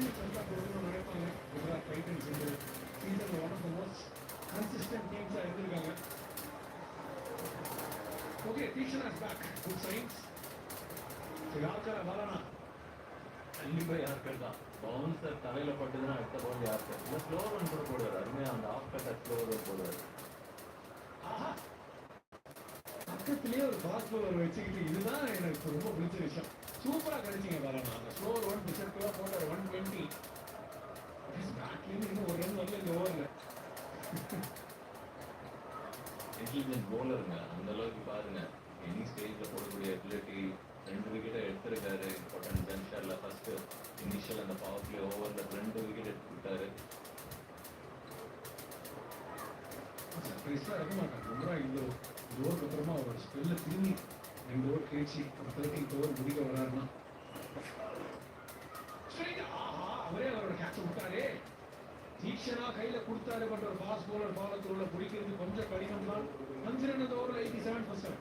continue Central Program most consistent டீம்ஸாக இருந்திருக்காங்க okay teacher as back good signs யாருக்கார வரனா கண்டிப்பா யாருக்கள் தான் பவுன்சர் தலையில பட்டுதுன்னா அடுத்த பவுன் யாருக்கள் இல்லை ஸ்லோ ரன் கூட போடுவார் அருமையாக அந்த ஆஃப் கட்டர் ஸ்லோ ரன் போடுவார் பக்கத்திலேயே ஒரு பாஸ்போர்ட் வச்சுக்கிட்டு இதுதான் எனக்கு ரொம்ப பிடிச்ச விஷயம். சூப்பரா கடிச்சிங்க வரனா அந்த ஸ்லோ ஒன் டிசர்க்குலாம் போட்டார் ஒன் டுவெண்ட்டி இன்னும் ஒரு ரன் வரல இந்த ஓவரில் இன்டெலிஜென்ட் போலருங்க அந்த அளவுக்கு பாருங்க. எனி ஸ்டேஜ்ல போடக்கூடிய எபிலிட்டி ரெண்டு விக்கெட்டை எடுத்திருக்காரு. இம்பார்ட்டன்ட் ஜங்ஷன்ல ஃபர்ஸ்ட் இனிஷியல் அந்த பவர் பிளே ஓவர்ல ரெண்டு விக்கெட் எடுத்து விட்டாரு சர்ப்ரைஸாக இருக்க மாட்டாங்க. ரொம்ப இந்த ஓவருக்கு அப்புறமா அவர் ஸ்பெல்ல திரும்பி ரெண்டு ஓவர் கழிச்சு ஒரு தேர்ட்டின் ஓவர் முடிக்க வராருன்னா அவரே அவரோட கேட்ச விட்டாரே தீக்ஷனா கையில கொடுத்தாரு பட் ஒரு ஃபாஸ்ட் பவுலர் பாலத்தூர்ல பிடிக்கிறது கொஞ்சம் கடினம் தான். அஞ்சு ரன் ஓவர்ல எயிட்டி செவன் பர்சன்ட்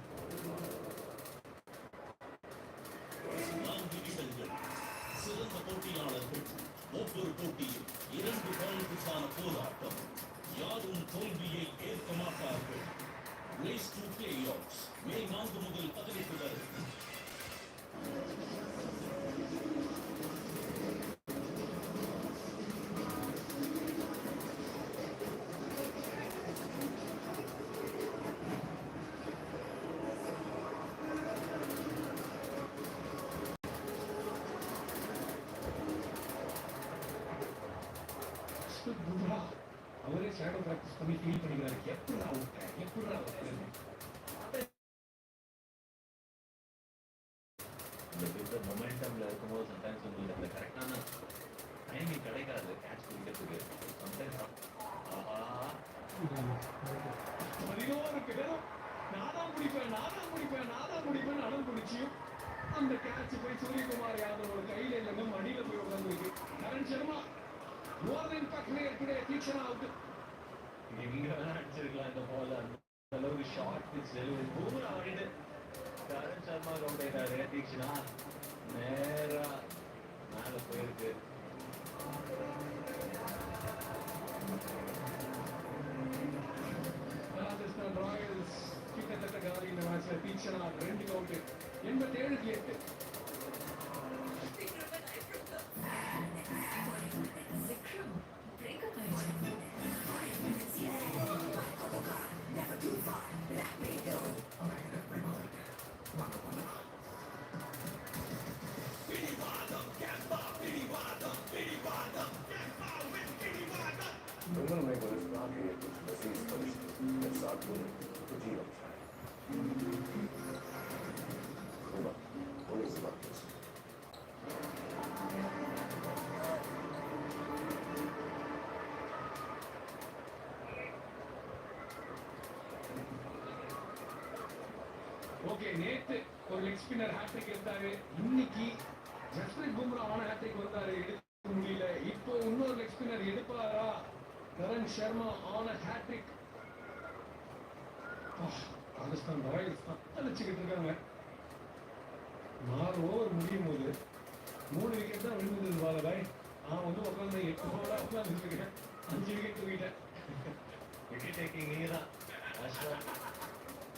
சிறந்த போட்டியாளர்கள். ஒவ்வொரு போட்டியும் இரண்டு பாயிண்ட்ஸான போராட்டம். யாரும் தோல்வியை ஏற்க மாட்டார்கள். race to playoffs May நான்கு முதல் பதினெட்டு வரை பும்ரா அவரே ஷேடோ பிராக்டிஸ் பண்ணி ஃபீல் பண்ணிக்கிறாரு எப்படி அவுட் எப்படி அவுட் இந்த பித்த மொமெண்டம்ல இருக்கும்போது சம்டைம்ஸ் உங்களுக்கு அந்த கரெக்டான டைமிங் கிடைக்காது கேட்ச் பிடிக்கிறதுக்கு சம்டைம்ஸ் ஆஹா பதினோரு பேரும் நாதான் முடிப்பேன் நாதான் முடிப்பேன் நாதான் முடிப்பேன் அடம் பிடிச்சியும் அந்த கேட்ச் போய் சூரியகுமார் யாதவோட கையில இல்லைங்க மடியில போய் உட்காந்துருக்கு கரண் சர்மா மோர் தென் பக்கமே டுடே தீக்ஷனா அவுட் எங்க வேணா அடிச்சிருக்கலாம் இந்த பால். அந்த அளவுக்கு ஷார்ட் பிச் டெலிவரி பூமரா ஆடிட்டு கரண் சர்மா அவுட் ஆயிட்டாரு தீக்ஷனா நேரா மேல போயிருக்கு. ராஜஸ்தான் ராயல்ஸ் கிட்டத்தட்ட காலி இந்த மேட்ச்ல தீக்ஷனா ரெண்டு அவுட் எண்பத்தேழுக்கு எட்டு. ஓகே நேத்து ஒரு லெக் ஸ்பின்னர் ஹேட்ரிக் எடுத்தாரு. இன்னைக்கு ஜஸ்பிரித் பும்ரா ஆன ஹேட்ரிக் வந்தாரு. எடுக்க முடியல. இப்போ இன்னொரு லெக் ஸ்பின்னர் எடுப்பாரா? கரண் சர்மா ஆன ஹேட்ரிக் ராஜஸ்தான் ராயல்ஸ் தான் அழைச்சிக்கிட்டு இருக்காங்க. நாலு ஓவர் முடியும் போது மூணு விக்கெட் தான் விழுந்தது பாலபாய் நான் வந்து உட்காந்து எட்டு ஓவராக உட்காந்து இருக்கேன். அஞ்சு விக்கெட் தூக்கிட்டேன். விக்கெட் டேக்கிங் நீங்கள் தான்.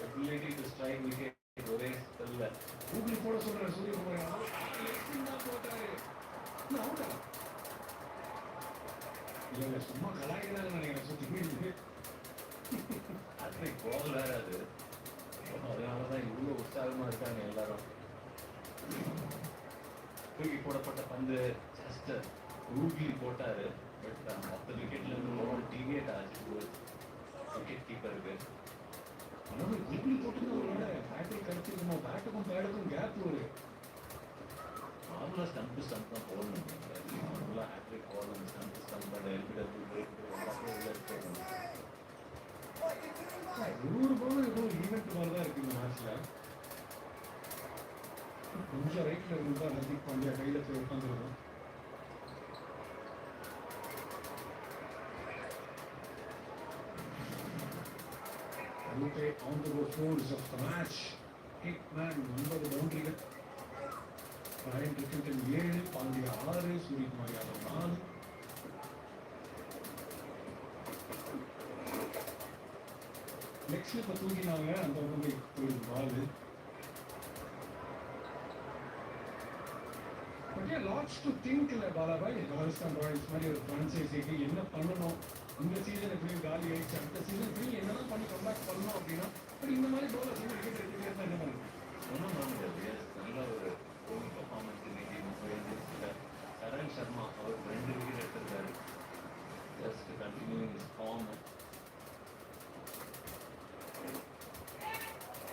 எபிலிட்டி டு ஸ்ட்ரைக் விக்கெட் ஒரே ஸ்பெல்ல கூகுளி போட சொல்றாரு சூரியகுமார் யாதவ் தான் போட்டாரு இன்னும் அவுட்டா இல்ல இல்ல சும்மா கலாய்க்கிறாங்க நினைக்கிறேன் சுத்தி போயிருக்கு ஹேட்ரிக் பால் வேற அது அதனால தான் இவ்வளோ உற்சாகமா இருக்காங்க எல்லாரும். தூக்கி போடப்பட்ட பந்து ஜஸ்ட் போட்டாரு. பட் மொத்த விக்கெட்ல இருந்து ஓவர் டிவியேட் ஆச்சு. விக்கெட் கீப்பருக்கு அதாவது கூகுளி போட்டு ஒரு பேட்டுக்கும் பேடுக்கும் கேப் ஒரு நார்மலா ஸ்டம்ப் ஸ்டம்ப் தான் போடணும் ஹேட்ரிக் போடணும் ஸ்டம்ப் ஸ்டம்ப் எல்பிடபிள்யூ பிரேக் எல்லாமே உள்ள இருக்கணும் நூறு பவுன் ஏதோ ஈவெண்ட் மாதிரி தான் இருக்கு இந்த கொஞ்சம் ரைட்ல இருந்தா ஹர்திக் பாண்டியா கையில போய் உட்காந்துருக்கோம் Lupe on the go force of the match. Hickman ஒன்பது பவுண்டரிகள் ரயன் ரிக்கில்டன் ஏழு பாண்டிய ஆறு சூரியகுமார் யாதவ் நாலு நெக்ஸ்ட் இப்போ தூக்கினாங்க அந்த பக்கம் போய் ball ball okay lots to think இல்லை பாலாபாய் ராஜஸ்தான் ராயல்ஸ் மாதிரி ஒரு ஃப்ரான்ச்சைசிக்கு என்ன பண்ணணும்? இந்த சீசன் எப்படியும் காலி ஆயிடுச்சு. அடுத்த சீசன் எப்படியும் என்னதான் பண்ணி கம்பேக் பண்ணணும் அப்படின்னா பட் இந்த மாதிரி பவுலர்ஸ் வந்து விக்கெட் இருந்தா என்ன பண்ணுறது ஒன்றும் பண்ண முடியாது. நல்ல ஒரு bowling performance இன்னைக்கு இந்தியன்ஸ்ல கரண் சர்மா அவர் ரெண்டு விக்கெட் எடுத்திருக்காரு. ஜஸ்ட் கண்டினியூங் இஸ் ஃபார்ம்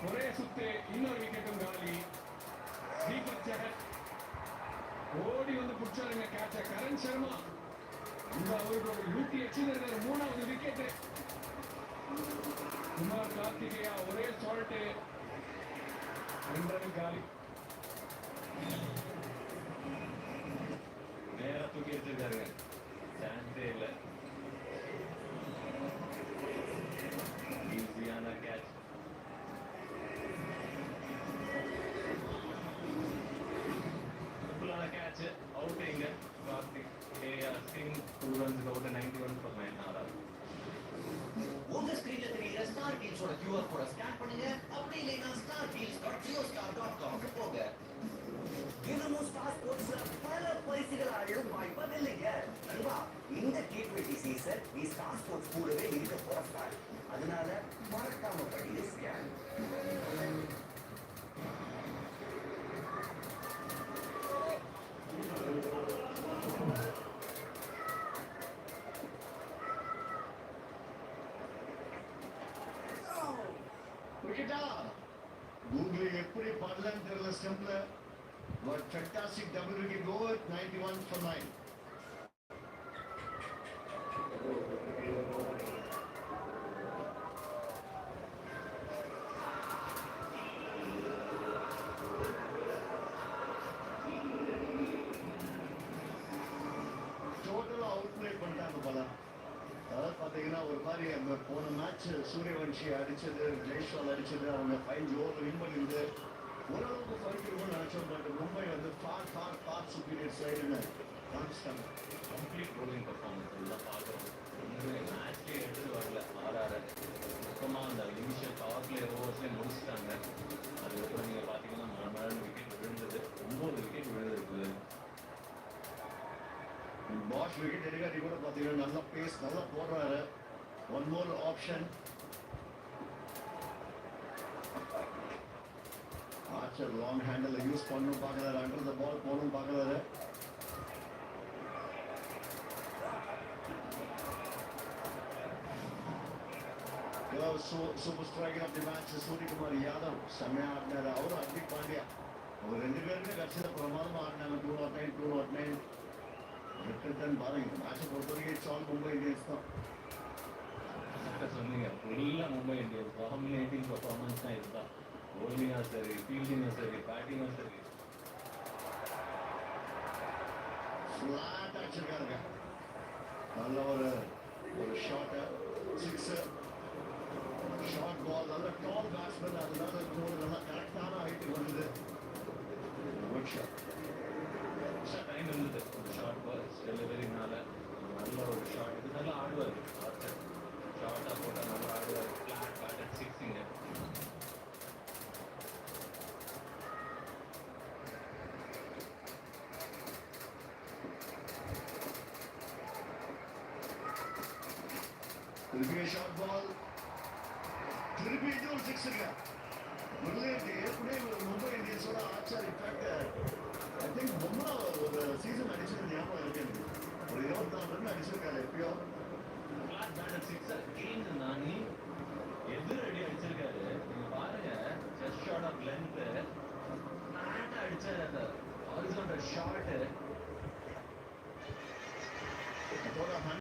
ஒரே சுத்து இன்னொரு விக்கெட்டும் காலி. தீபக் ஜெகத் ஓடி வந்து புடிச்சாருங்க கேட்ச கரண் சர்மா இந்த அவருக்கு மூணாவது விக்கெட் குமார் கார்த்திகேயா ஒரே சால்ட்டு ரெண்டு காலி நேரா தூக்கி எடுத்திருக்காருங்க சான்ஸே இல்லை டீல்ஸோட கியூஆர் ஸ்கேன் பண்ணுங்க அப்படி இல்லைன்னா star deals dot Jio star dot காம்க்கு போங்க தினமும் ஸ்டார் ஸ்போர்ட்ஸ்ல பல பரிசுகள் அள்ளும் வாய்ப்பு இல்லைங்க நண்பா இந்த டி டுவெண்ட்டி சீசன் நீ ஸ்டார் ஸ்போர்ட்ஸ் கூடவே இருக்க போற அதனால மறக்காம படியில scan ninety one four nine டோட்டலாக அவுட் பிளே பண்ணிட்டாங்க போல. அதாவது பார்த்தீங்கன்னா ஒரு மாதிரி அந்த போன மேட்ச் சூரியவன்ஷி அடிச்சது ஜெய்ஸ்வால் அடிச்சது அவங்க ஃபைவ் ஓவர் வின் பண்ணிருந்து ஓரளவுக்கு இருக்கும்னு நினைச்சோம் பட் மும்பை வந்து ஃபார் ஃபார் ஃபார் சுப்பீரியர் சைடுன்னு காமிச்சிட்டாங்க. கம்ப்ளீட் bowling performance எல்லாம் பார்க்குறோம் மேட்ச்லேயே எடுத்து வரல. ஆர்ஆர் மொத்தமாக அந்த இனிஷியல் பவர் பிளே ஓவர்ஸ்லேயே முடிச்சிட்டாங்க. அதுக்கப்புறம் நீங்கள் பார்த்தீங்கன்னா மழை விக்கெட் விழுந்தது. ஒம்பது விக்கெட் விழுந்திருக்கு. பாஷ் விக்கெட் எடுக்காட்டி கூட பார்த்தீங்கன்னா நல்ல பேஸ் நல்லா போடுறாரு. One more option Archer long handle use பண்ணணும் பார்க்குறாரு அண்டர் த பால் போகணும் பார்க்குறாரு super striker of the match Suryakumar Yadav செம்மையா ஆடினாரு அவரும் ஹர்திக் பாண்டியா அவர் ரெண்டு பேருமே கடைசியில் பிரமாதமாக ஆடினாங்க two nought nine two nought nine தன் பாருங்க இந்த மேட்சை பொறுத்த வரைக்கும் இட்ஸ் ஆல் மும்பை இந்தியன்ஸ் தான் சொன்னீங்க ஃபுல்லாக மும்பை இந்தியன்ஸ் டாமினேட்டிங் பர்ஃபார்மன்ஸ் தான் இதுதான். Bowling-ஆ சரி ஃபீல்டிங்கும் சரி பேட்டிங்கும் சரி ஃப்ளாட் அடிச்சிருக்காருங்க நல்ல ஒரு ஒரு ஷாட்டு சிக்ஸ் திருப்பிய ஷார்ட் பால் திருப்பி இது ஒரு சிக்ஸுங்க முதலேட்டு ஏற்கனவே ஒரு மும்பை இந்தியன்ஸோட ஆச்சார் இன்ஃபேக்ட் ஐ திங்க் பொம்மா ஒரு சீசன் அடிச்சது ஞாபகம் இருக்கு எனக்கு. ஒரு இருபத்தாறு ரன் அடிச்சிருக்காரு எப்பயோ. சிக்ஸர் கேம் நானி எதிர் அடி அடிச்சிருக்காரு. நீங்க பாருங்க ஜஸ்ட் ஷார்ட் ஆஃப் லென்த் நான் அடிச்ச அந்த ஹாரிசான்டல் ஷார்ட்டு